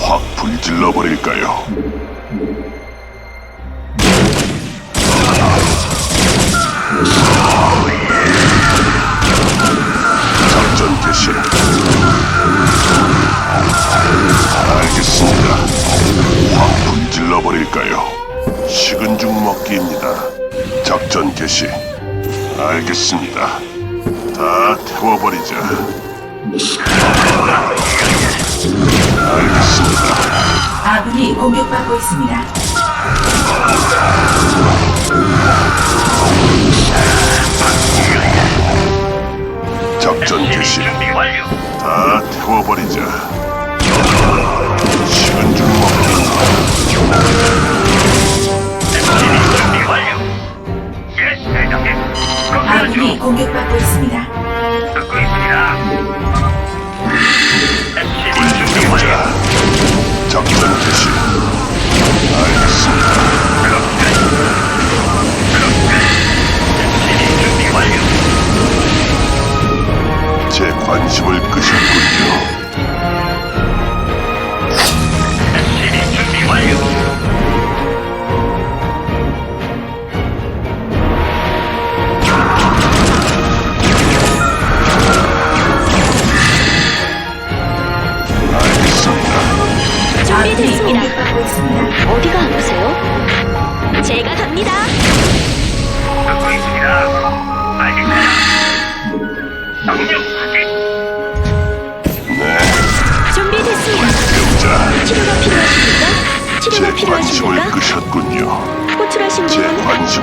확 불질러 버릴까요? 알겠습니다. 확 불질러 버릴까요? 식은 죽 먹기입니다. 작전 개시. 알겠습니다. 다 태워버리자. 알겠습니다. 아군이 공격받고 있습니다.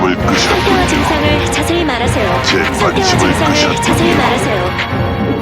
관심을 상태와 끄셨군요. 증상을 자세히 말하세요. 제 상태와 관심을 증상을 끄셨군요. 자세히 말하세요.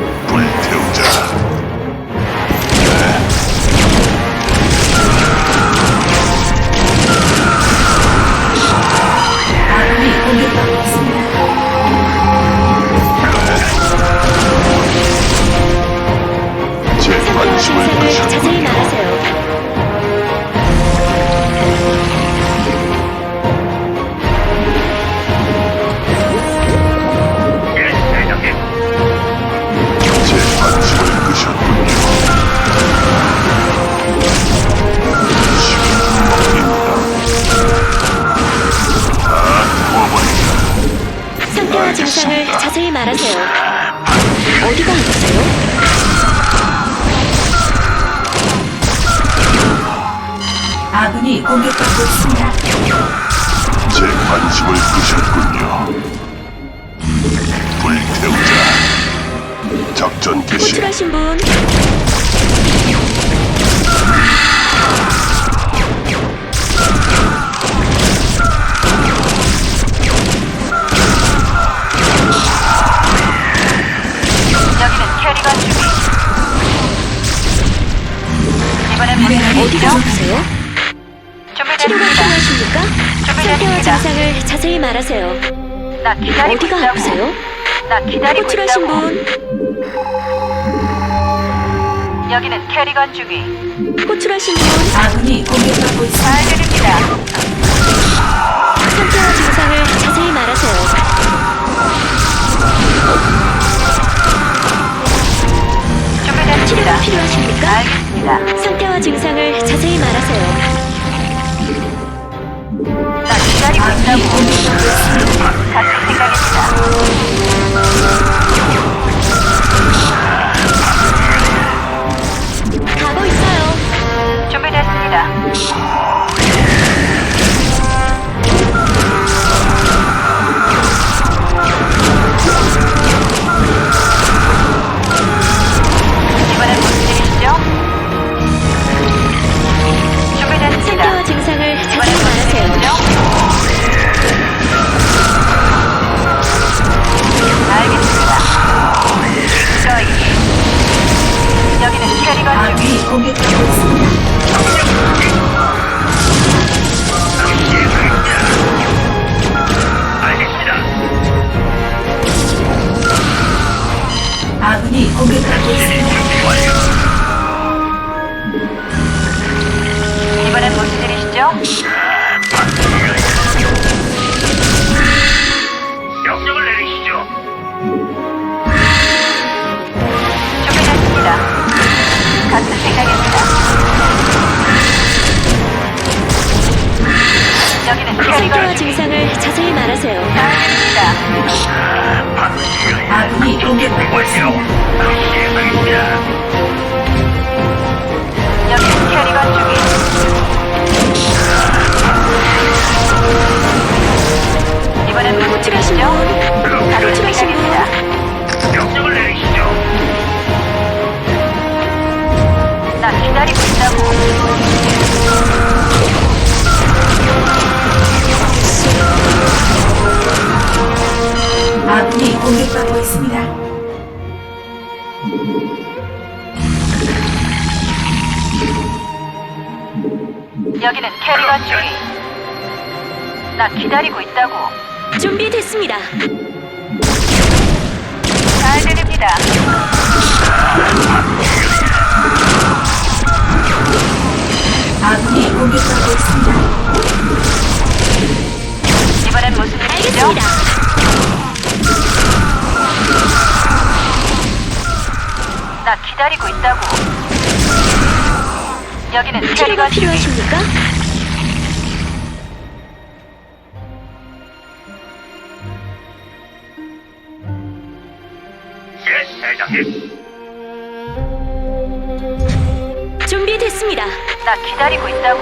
필요하십니까? 상태와 준비됐습니다. 증상을 자세히 말하세요. 나 기다리고 어디가 있다고. 아프세요? 나 기다리고 호출하신 있다고. 분 여기는 캐리건 주기. 호출하신 분 아군이 공격받고 있습니다. 잘 들립니다. 상태와 증상을 자세히 말하세요. 치료가 준비됐습니다. 필요하십니까? 알겠습니다. 상태와 증상을 자세히 말하세요. 나 기다리고 있다고. 같은 생각입니다. 공격받고 있습니다. 아군이 공격받고 아군이 공격받고 있습니다. 여기는 캐리건 중이. 나 기다리고 있다고. 준비됐습니다. 잘 들립니다. 아군이 공격받고 있습니다. 이번엔 무슨 일이시죠? 알겠습니다. 나 기다리고 있다고. 여기는 치료가 캐리건 중이. 필요하십니까? 예, 대장님. 준비됐습니다. 나 기다리고 있다고.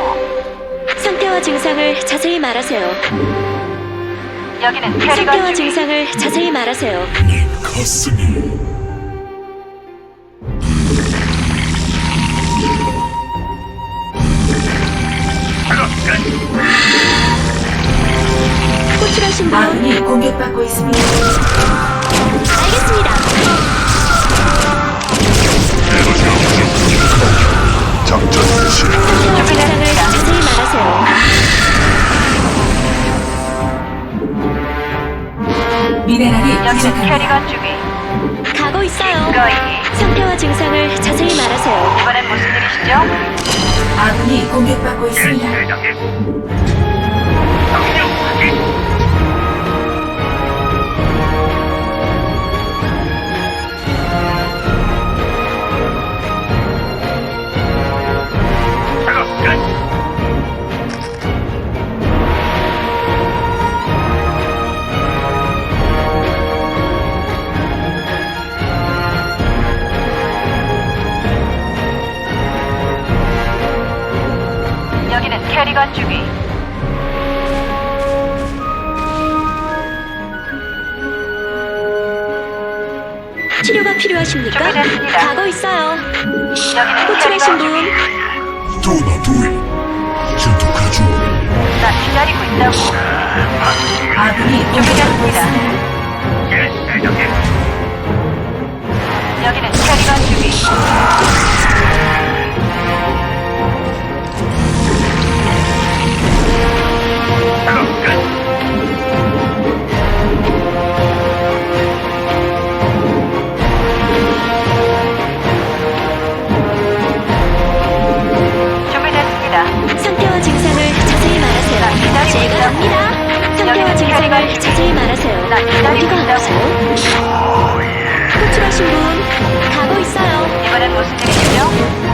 상태와 증상을 자세히 말하세요. 여기는 캐리건 상태와. 증상을 자세히 말하세요. 작업 공격받고 있습니다. 알겠습니다. 작전 개시 상태와 증상을 자세히 말하세요. 미네랄이 여기는 부족합니다. 캐리건 중이. 가고 있어요. 거의. 상태와 증상을 자세히 말하세요. 이번엔 무슨 일이시죠? 아군이 공격받고 예, 있습니다. 대장님. 캐리건 중이. 치료가 필요하십니까? 준비됐습니다. 가고 있어요. 여기는 호출하신 캐리건. 분, 도나 두이 전투가죠 나 기다리고 있다고. 아군이 공격받고 준비됐습니다. 있습니다. 예, 대장님. 여기는 캐리건 중이. 상태와 증상을 자세히 말하세요. 제가. 갑니다. 여기는 증상을 자세히 말하세요. 어디가. 아프세요? 호출하신 분, 가고 있어요. 이번엔 무슨 일이시죠?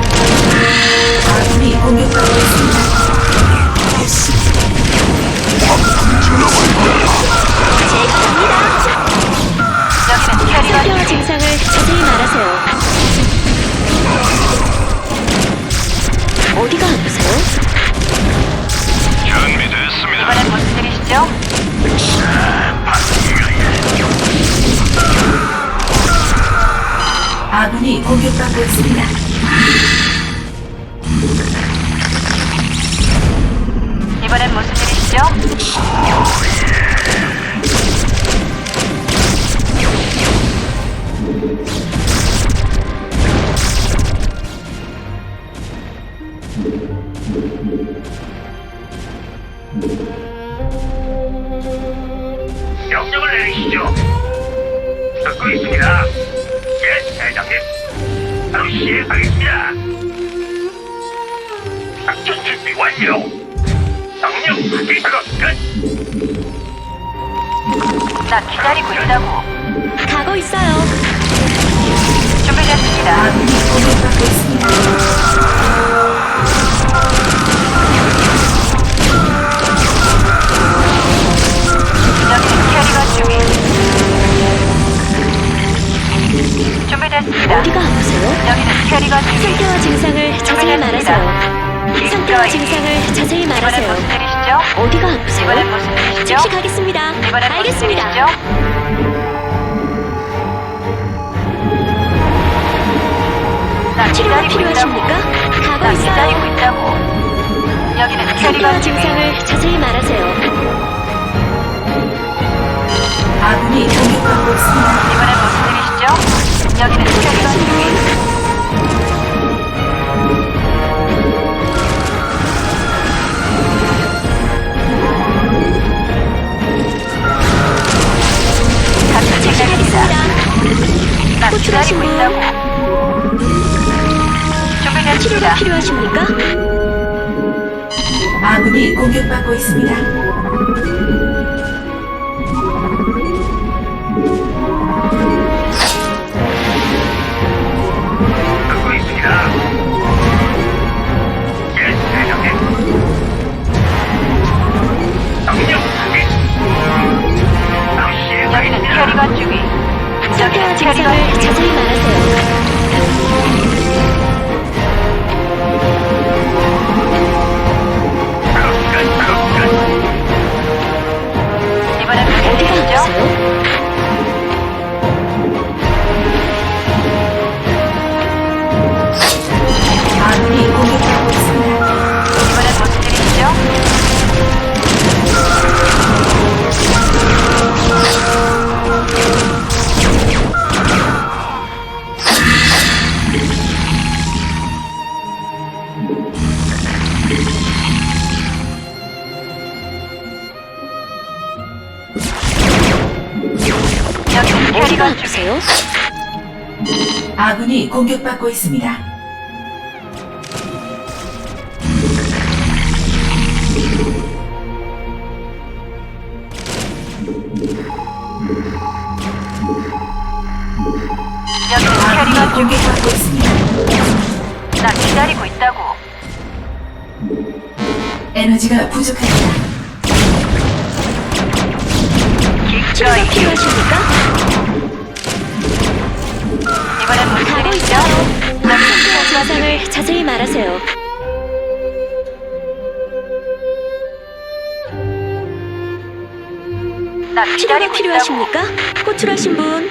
명령을 내리시죠. 듣고 있습니다. 예, 대장님. 바로 시행하겠습니다. 작전 준비 완료. 명령 확인 작업 끝. 나 기다리고 있다고. 가고 있어요. 준비됐습니다. 준비됐습니다. 어디가 아프세요? 여기는 기다리고 있습니다. 상태와 증상을 자세히 말하세요. 상태와 증상을 자세히 말하세요. 드리시죠? 어디가 아프세요? 드리시죠? 즉시 가겠습니다. 알겠습니다. 치료가 필요하십니까? 가고 있어요. 기다리고 있다고. 여기는 상태와 증상을 자세히 말하세요. 아군이 공격받고 있습니다. 이번엔 무슨 일이시죠? 여기는 캐리건 중이 같은 즉시 생각입니다. 가겠습니다. 나 호출하신 기다리고 분. 있다고. 준비됐습니다. 치료가 필요하십니까? 아군이 공격받고 있습니다. 중이 아프세요? 아군이 공격받고 있습니다. 캐리건 중이 공격받고 있습니다. 에너지가 부족합니다. 기꺼이 필요하십니까? 이번엔 무슨 일이시죠? 있어요. 상태와 증상을 자세히 말하세요. 나 치료가 기다리고 있다고 필요하십니까? 호출하신 분.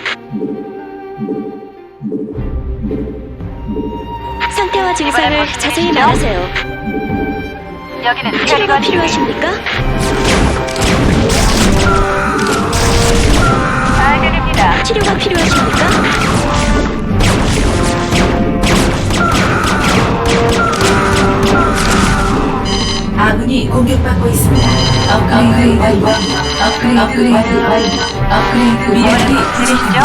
상태와 증상을 무슨 자세히? 말하세요. 여기는 치료가 캐리건 필요하십니까? 알겠습니다 치료가 필요하십니까? 아군이 공격받고 있습니다. 업그레이드 완료. 업그레이드 완료. 업그레이드 무슨 부족합니다. 일이시죠?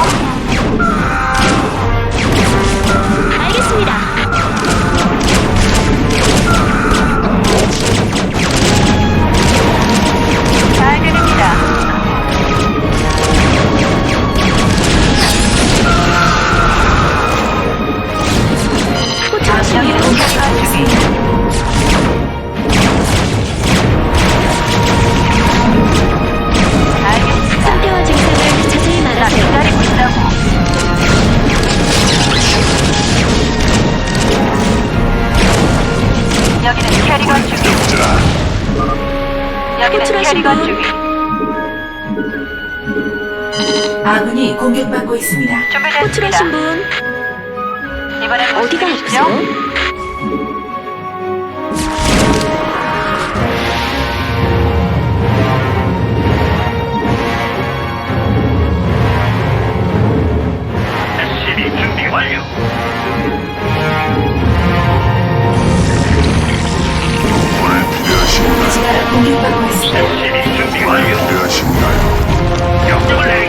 아프세요? SCB 준비 완료. 오늘 필요하신가요? 제가 공격받고 있습니다. SCB 준비 완료. 필요하신가요? 명령을 내리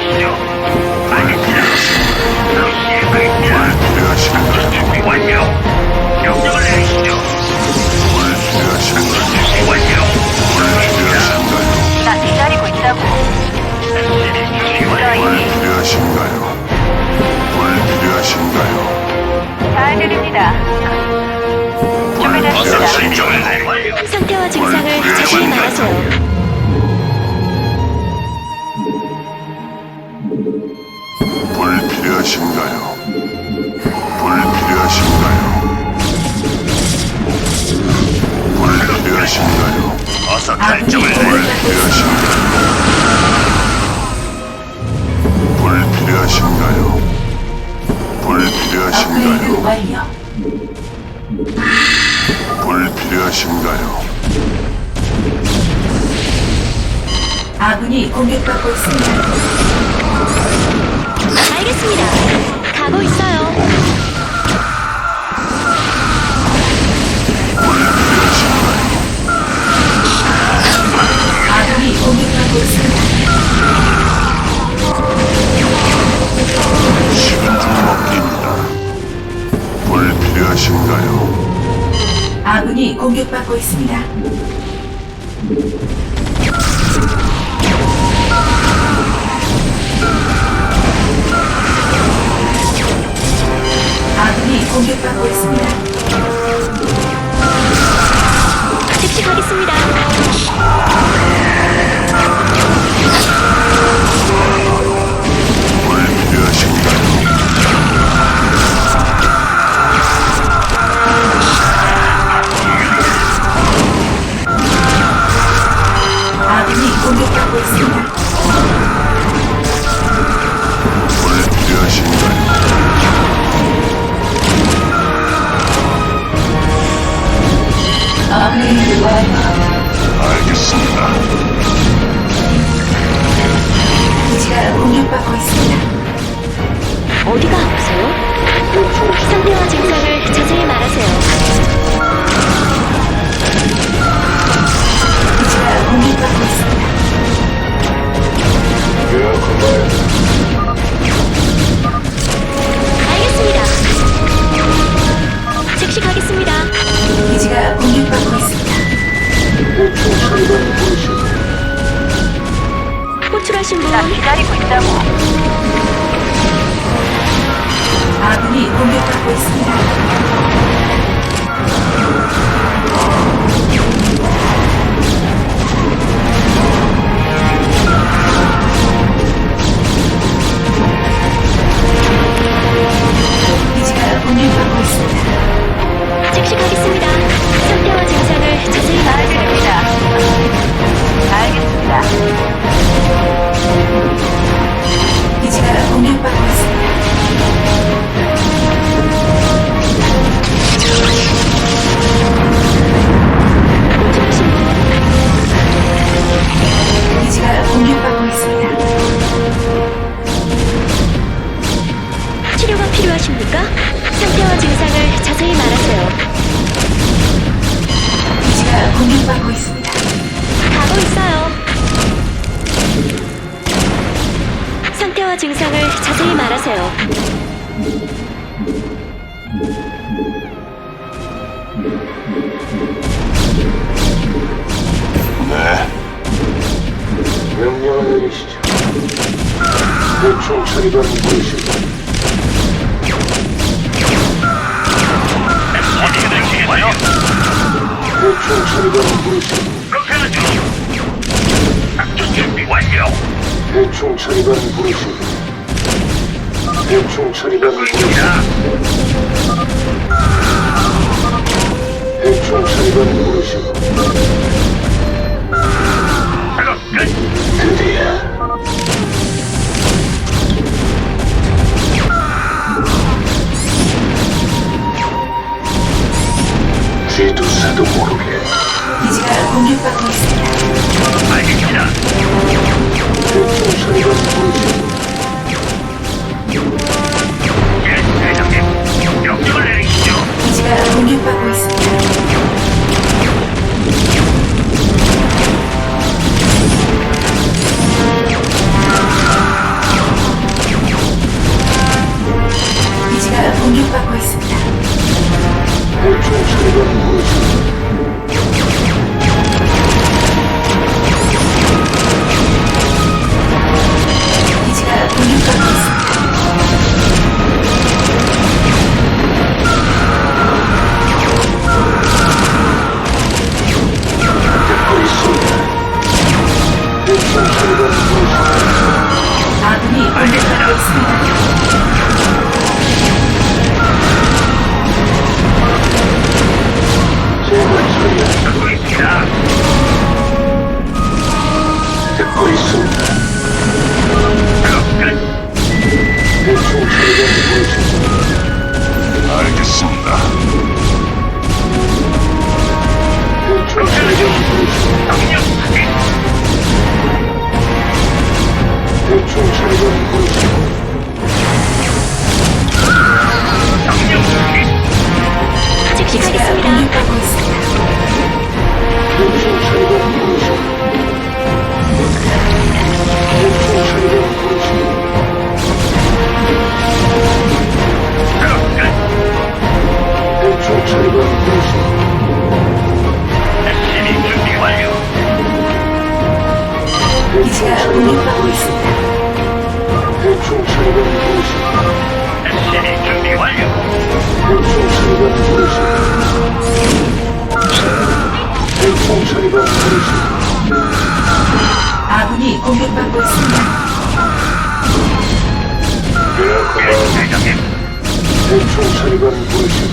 필요하신가요? 오늘 필요하신가요? 잘 들립니다 준비됐습니다. 상태와 증상을 자세히 필요하신가요? 말하세요. 불 필요하신가요? 불 필요하신가요? 필요하신가요? 어서 결정을 내리시죠. 불필요하신가요? 완료. 불필요하신가요? 아군이 공격받고 있습니다. 알겠습니다. 가고 있어요. 필요하신가요? 아군이 공격받고 있습니다. 어디가 아프세요? 상태와 증상을 자세히 말하세요. 기지가 공격받고 있습니다. 알겠습니다. 즉시 가겠습니다. 기지가 공격받고 있습니다. 호출하신 분 나 기다리고 있다고. 아군이 공격받고 있습니다. 공격받고 있습니다. 즉시 가겠습니다. 처리반 부르시고 어떻게 되시겠어요? 대충 처리반 부르시고 그렇게 하죠. 작전 준비 완료. 대충 처리반 부르시고 대충 처리반 부르시고 있습니다. 대충 처리반 부르시 쥐두새도 모르게 기지가 공격받고 있습니다. 알겠습니다. 처리반 SCB 준비 완료. 아군이 공격받고 있습니다. 대장님.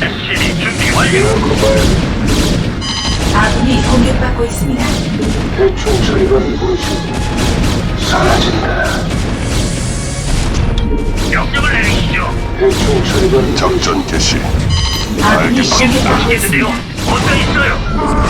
SCB 준비 완료. 그렇구만. 아군이 공격받고 있습니다. 사라진다. 명령을 내리시죠. 작전 개시. 알겠습니다. 어디 있어요?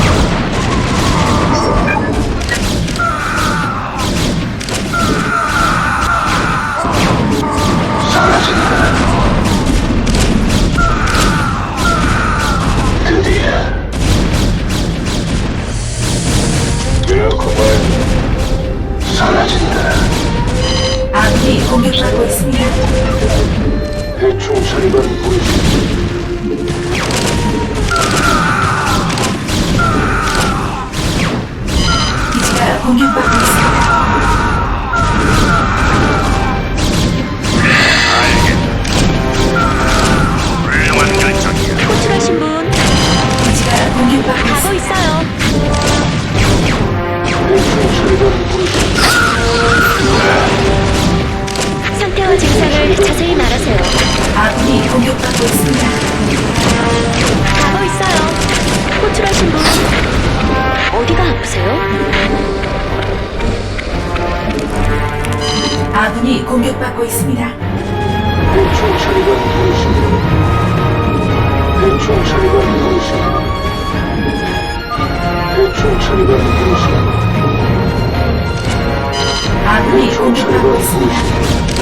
상태와 증상을 자세히 말하세요. 아군이 공격받고 있습니다. 가고 있어요. 호출하신 분 어디가 아프세요? 아군이 공격받고 있습니다. 대충 처리가 무엇인가? 대충 처리가 무엇인가? 대충 처리가 무엇인가? 아군이 공격받고 있습니다.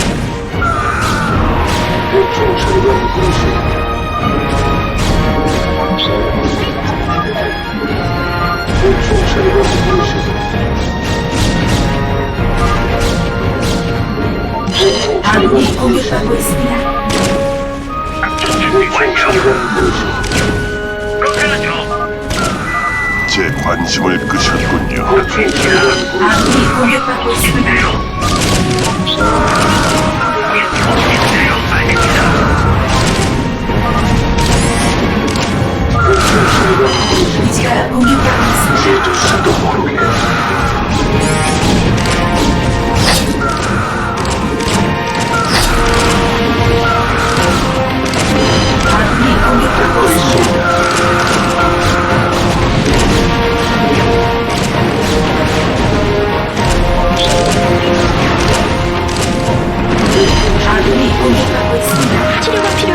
제 관심을 끄셨군요. 아군이 공격받고 있습니다. 기지가 공격받고 있습니다. 제도사도 모르게 아군이 공격받고 있습니다. 아군이 공격받고 있습니다. 치료가 필요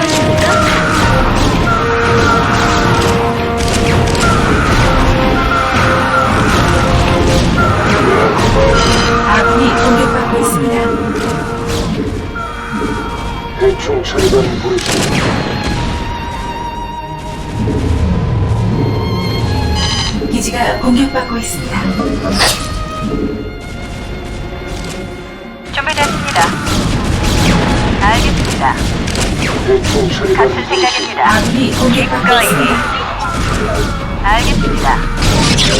같은? 생각입니다. 아군이 공격받고. 있습니다. 알겠습니다.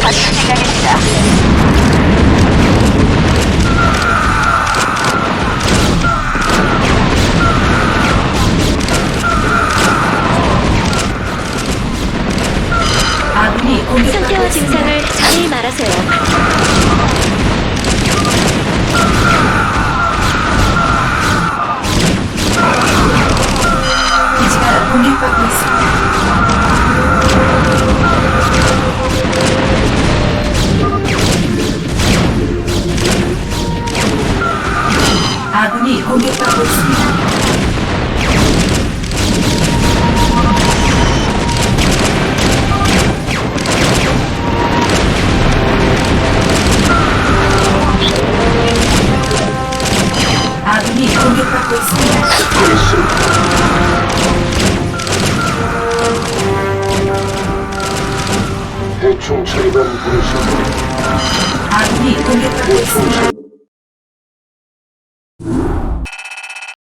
같은 생각입니다. 아군이 공격받고 상태와 있습니다. 증상을 자세히 말하세요.